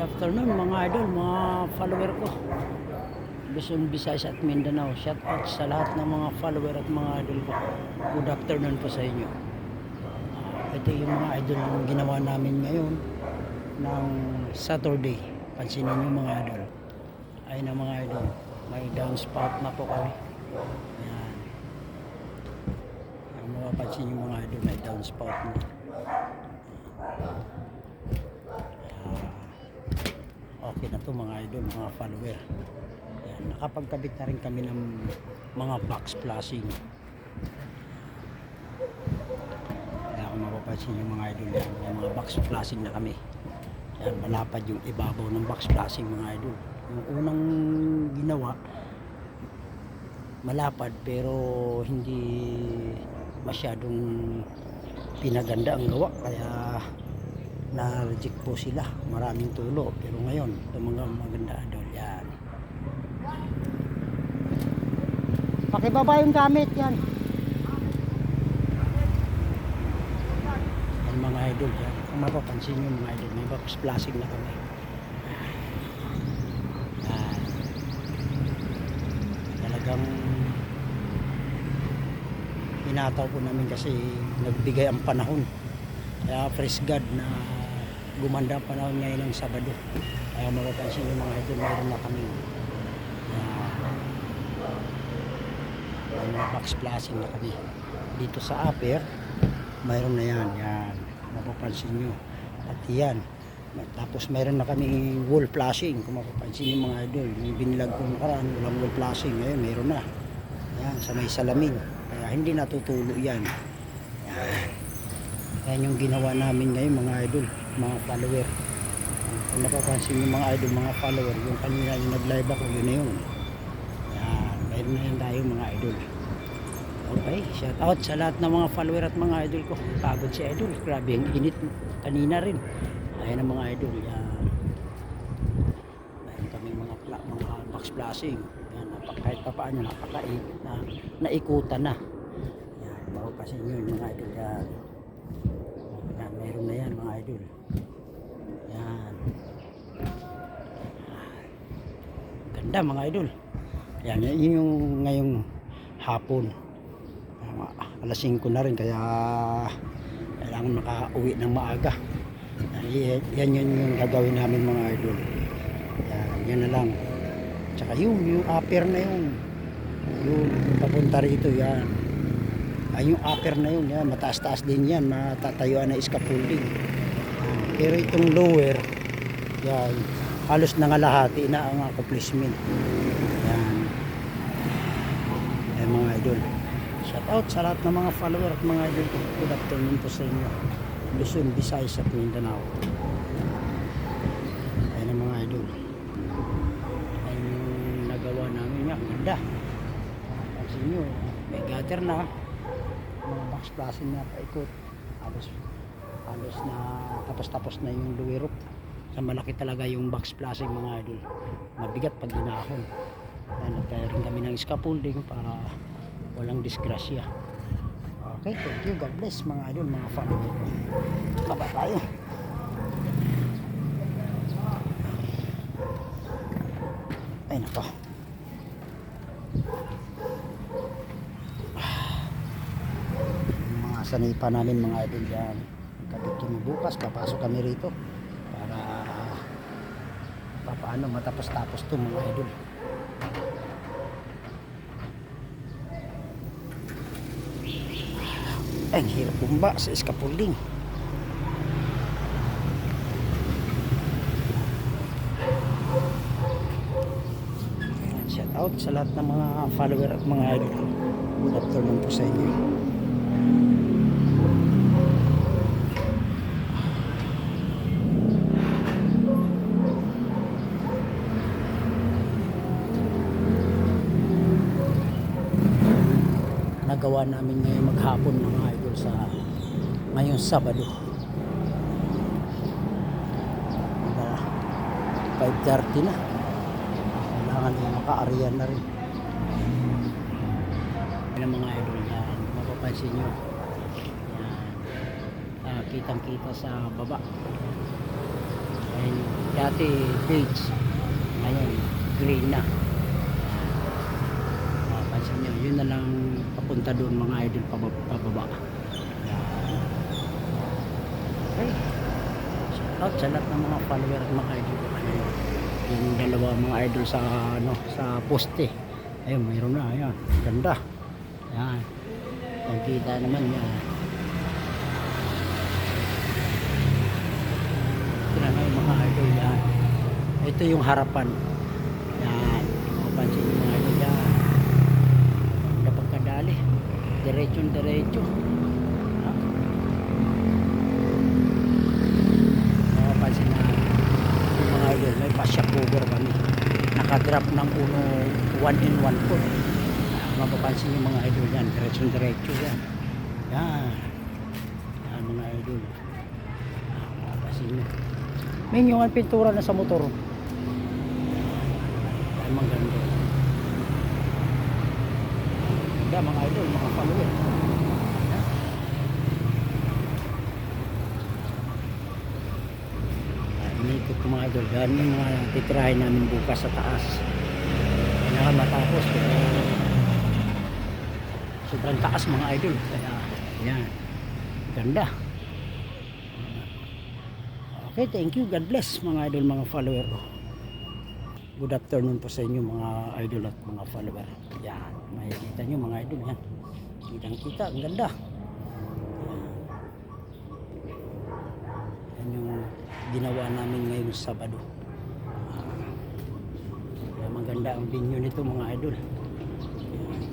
Good afternoon mga idol, mga follower ko. Luzon, Visayas at Mindanao. Shout out sa lahat ng mga follower at mga idol ko. Good afternoon po sa inyo. Ah, ito yung mga idol yung ginawa namin ngayon ng Saturday. Pansinin nyo mga idol. Ayun na mga idol. May down spot na po kami. Yan. Ang mga pansin nyo mga idol, may down spot na. Ah, okay na to mga idol, mga follower. Ayan, nakapagkabit na rin kami ng mga box flashing. Kaya kung mapapansin yung mga idol yan, may mga box flashing na kami. Yan, malapad yung ibabaw ng box flashing mga idol. Yung unang ginawa, malapad pero hindi masyadong pinaganda ang gawa kaya na-reject po sila. Maraming tulo. Pero ngayon mga maganda idol. Yan. Pakibaba yung gamit yan. Yan mga idol yan. Kung mapapansin nyo mga idol may box plastic na kami. Yan. Talagang inataw po namin kasi nagbigay ang panahon. Kaya fresh God na gumanda ang panahon ngayon ng Sabado. Kaya mapapansin yung mga idol mayroon na kami may mga box flashing na kami. Dito sa upper mayroon na yan yan. Mapapansin nyo. At yan tapos mayroon na kami wall flashing. Kung mapapansin yung mga idol yung binilag ko nakaraan walang wall flashing ngayon mayroon na. Yan sa may salamin. Kaya hindi natutulo yan. Yan. Yan yung ginawa namin ngayon mga idol mga follower kung napapansin yung mga idol mga follower yung kanina yung nag live ako yun na yun yan mayroon na yan tayo mga idol Okay, shout out sa lahat ng mga follower at mga idol ko. Pagod si idol, grabe ang init kanina rin. Ayan ang mga idol, yan. Mayroon kami mga mga box flashing. Yan, napak kahit pa paano napakainit na naikutan na. Yan, bago kasi yung mga idol yan. Yan, meron na yan mga idol. Yan. Ganda mga idol. Yan, yun yung ngayong hapon. Alas 5 na rin kaya kailangan makauwi ng maaga. Yan, yan yun yung gagawin namin mga idol. Yan, yan na lang. Tsaka yung, yung upper na yun. Yung papunta rito yan. Ay, yung upper na yun, yan, mataas-taas din yan, matatayuan na scaffolding. Pero itong lower, yan, halos nangalahati na ang accomplishment. Yan. Yan mga idol. Shout out sa lahat ng mga follower at mga idol. Good afternoon po sa inyo. Luzon, Visayas at Mindanao. Ayan ang mga idol. Ayan yung nagawa namin. Ang Ganda. Pansin nyo, may gutter na. Mga box flashing na paikot. Halos, halos na tapos-tapos na yung luwirok. Sa malaki talaga yung box flashing mga idol. Mabigat pag ginahon. Ayan, nagkaya rin kami ng scaffolding para walang disgrasya. Okay, thank you. God bless mga idol, mga family. Baba tayo. Ay, nako. Yung mga sanipa namin mga idol yan. Kapit kami bukas, papasok kami rito para paano matapos-tapos to mga idol. Ang hirap bumba sa. Ayan, Shout out sa lahat ng mga follower at mga idol. Good afternoon po sa inyo. Nagawa namin ngayon maghapon mga idol sa ngayong Sabado. Mga 5.30 na. Kailangan na maka-ariyan na rin. Yan mga idol yan. Mapapansin nyo. Yan. Ah, kitang kita sa baba. Ayan, Dati beige. Ngayon, green na. Ah, pansin nyo, yun na lang papunta doon mga idol pababa. Okay. Shout out sa lahat ng mga follower at mga idol. Ayun. Yung dalawa mga idol sa ano sa poste. Ayun, mayroon na. Ayan. Ganda. Yan. Pagkita naman yan. Ito na mga idol yan. Ito yung harapan. Yan. Mapansin yung mga idol yan. Ganda pagkadali. Diretso diretso. Ha? Mapapansin na yung mga idol may pasya cover kami. Nakadrop ng uno one in one po. Mapapansin yung mga idol yan. Diretso diretso yan. Yan. Yan mga idol. Ah, Mapapansin nyo. May yung pintura na sa motor. Ay maganda. Ganda mga idol, mga. Ah, Inikot ko mga idol. Yan yung mga titirahin namin bukas sa taas. Kailangan matapos. Kaya, sobrang taas mga idol. Kaya, yan. Ganda. Okay, thank you. God bless mga idol, mga follower ko. Good afternoon po sa inyo mga idol at mga follower. Yan, makikita nyo mga idol yan. Kitang kita, ang ganda. Yan. Yan yung ginawa namin ngayong Sabado. Ah, kaya maganda ang venue nito mga idol. Yan.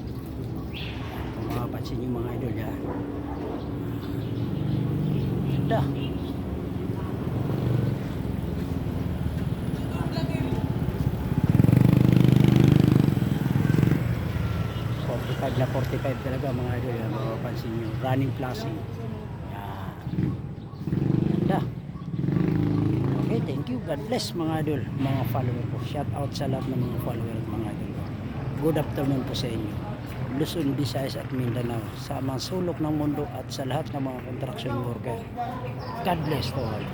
Kung makapansin nyo mga idol yan. Ganda. Forty-five na 45 talaga mga idol yan. Mapapansin nyo. Running flashing. Yan. Ganda. Okay, thank you. God bless mga idol, mga follower ko. Shout out sa lahat ng mga follower at mga idol. Good afternoon po sa inyo. Luzon, Visayas at Mindanao sa mga sulok ng mundo at sa lahat ng mga construction worker. God bless to all.